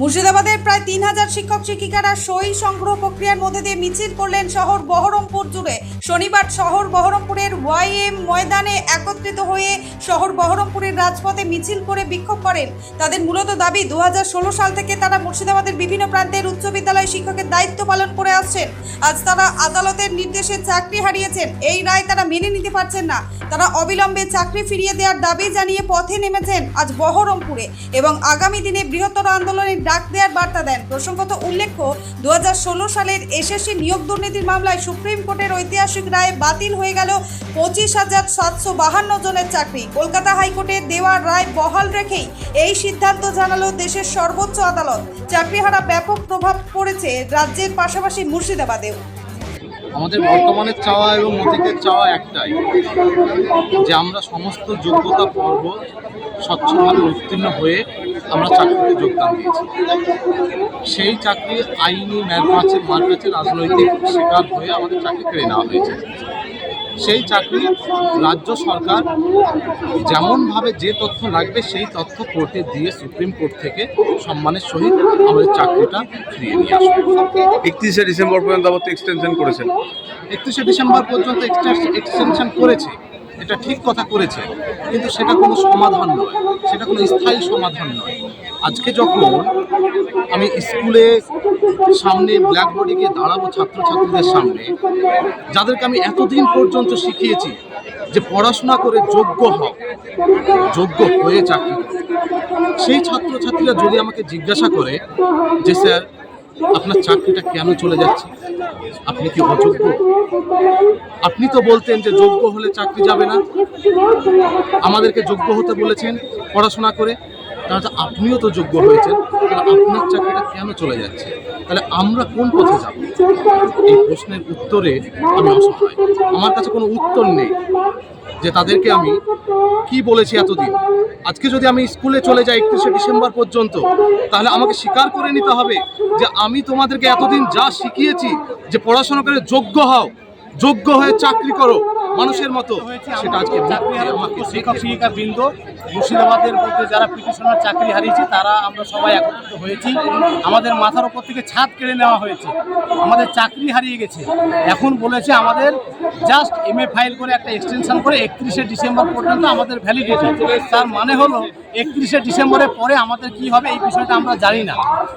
মুর্শিদাবাদের প্রায় তিন হাজার শিক্ষক, শিক্ষিকারা সই সংগ্রহ প্রক্রিয়ার মধ্যে দিয়ে মিছিল করলেন শহর বহরমপুর জুড়ে। শনিবার শহর বহরমপুরের ওয়াইএম ময়দানে একত্রিত হয়ে শহর বহরমপুরের রাজপথে মিছিল করে বিক্ষোভ করেন। তাদের মূলত দাবি, দু হাজার ষোলো সাল থেকে তারা মুর্শিদাবাদের বিভিন্ন প্রান্তের উচ্চ বিদ্যালয় শিক্ষকের দায়িত্ব পালন করে আসছেন। আজ তারা আদালতের নির্দেশে চাকরি হারিয়েছেন। এই রায় তারা মেনে নিতে পারছেন না। তারা অবিলম্বে চাকরি ফিরিয়ে দেওয়ার দাবি জানিয়ে পথে নেমেছেন আজ বহরমপুরে এবং আগামী দিনে বৃহত্তর আন্দোলনের ডাক দেওয়ার বার্তা দেন। প্রসঙ্গত উল্লেখ্য, দুহাজার ষোলো সালের এসএসসি নিয়োগ দুর্নীতির মামলায় সুপ্রিম কোর্টের ঐতিহাসিক রায়ে বাতিল হয়ে গেল পঁচিশ হাজার সাতশো বাহান্ন জনের চাকরি। কলকাতা হাইকোর্টের দেওয়া রায় বহাল রেখেই এই সিদ্ধান্ত জানালো দেশের সর্বোচ্চ আদালত। চাকরিহারা ব্যাপক প্রভাব পড়েছে রাজ্যের পাশাপাশি মুর্শিদাবাদেও। আমাদের বর্তমানে চাওয়া এবং অতীতের চাওয়া একটাই, যে আমরা সমস্ত যোগ্যতা পর্ব স্বচ্ছভাবে উত্তীর্ণ হয়ে আমরা চাকরিতে যোগদান দিয়েছি। সেই চাকরি আইনি ম্যারকাচের মারকাচের রাজনৈতিক শিকার হয়ে আমাদের চাকরি কেড়ে নেওয়া হয়েছে। সেই চাকরি রাজ্য সরকার যেমনভাবে যে তথ্য লাগবে সেই তথ্য কোর্টে দিয়ে সুপ্রিম কোর্ট থেকে সম্মানের সহিত আমাদের চাকরিটা ফিরিয়ে নিয়ে আসবে। একত্রিশে ডিসেম্বর পর্যন্ত আবার তো এক্সটেনশন করেছেন। একত্রিশে ডিসেম্বর পর্যন্ত এক্সটেনশন করেছে। এটা ঠিক কথা করেছে, কিন্তু সেটা কোনো সমাধান নয়, সেটা কোনো স্থায়ী সমাধান নয়। আজকে যখন আমি স্কুলে সামনে ব্ল্যাকবোর্ডে গিয়ে দাঁড়াবো ছাত্রছাত্রীদের সামনে, যাদেরকে আমি এতদিন পর্যন্ত শিখিয়েছি যে পড়াশোনা করে যোগ্য হও, যোগ্য হয়ে চাকরি সেই ছাত্রছাত্রীরা যদি আমাকে জিজ্ঞাসা করে যে, স্যার আপনার চাকরিটা কেন চলে যাচ্ছে? আপনি কি অযোগ্য? আপনি তো বলতেন যে যোগ্য হলে চাকরি যাবে না। আমাদেরকে যোগ্য হতে বলেছেন পড়াশোনা করে। তাহলে আপনিও তো যোগ্য হয়েছেন তাহলে আপনার চাকরিটা কেন চলে যাচ্ছে। তাহলে আমরা কোন পথে যাব? এই প্রশ্নের উত্তরে আমি অসহায় আমার কাছে কোনো উত্তর নেই যে তাদেরকে আমি কি বলেছি এতদিন। আজকে যদি আমি স্কুলে চলে যাই একত্রিশে ডিসেম্বর পর্যন্ত, তাহলে আমাকে স্বীকার করে নিতে হবে যে আমি তোমাদেরকে এতদিন যা শিখিয়েছি যে পড়াশোনা করে যোগ্য হও, যোগ্য হয়ে চাকরি করো মানুষের মতো সেটা আজকে শিক্ষক শিক্ষিকা বৃন্দ মুর্শিদাবাদের মধ্যে যারা পিটিশনার চাকরি হারিয়েছে তারা আমরা সবাই একত্রিত হয়েছি। আমাদের মাথার ওপর থেকে ছাদ কেড়ে নেওয়া হয়েছে। আমাদের চাকরি হারিয়ে গেছে। এখন বলেছে আমাদের জাস্ট এম ফাইল করে একটা এক্সটেনশন করে একত্রিশে ডিসেম্বর পর্যন্ত আমাদের ভ্যালিডিটি তার মানে হলো একত্রিশে ডিসেম্বরের পরে আমাদের কি হবে এই বিষয়টা আমরা জানি না।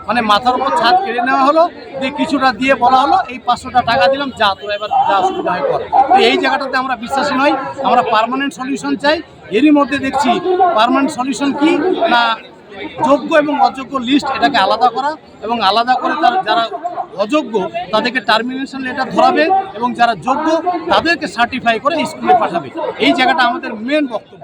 মানে মাথার উপর ছাদ কেড়ে নেওয়া হলো, দিয়ে কিছুটা দিয়ে বলা হলো, এই পাঁচশোটা টাকা দিলাম, যা তোরা এবার যা অসুবিধা হয় কর। তো এই জায়গাটাতে আমরা বিশ্বাসী নই, আমরা পার্মানেন্ট সলিউশন চাই। এরই মধ্যে দেখছি পারমানেন্ট সলিউশন কি না যোগ্য এবং অযোগ্য লিস্ট এটাকে আলাদা করা এবং আলাদা করে তার যারা অযোগ্য তাদেরকে টার্মিনেশন লেটার ধরাবে এবং যারা যোগ্য তাদেরকে সার্টিফাই করে স্কুলে পাঠাবে। এই জায়গাটা আমাদের মেন বক্তব্য।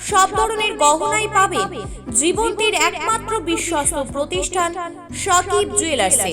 সব ধরনের গহনাই পাবে জীবন্তীর একমাত্র বিশ্বস্ত প্রতিষ্ঠান সকিব জুয়েলার্সে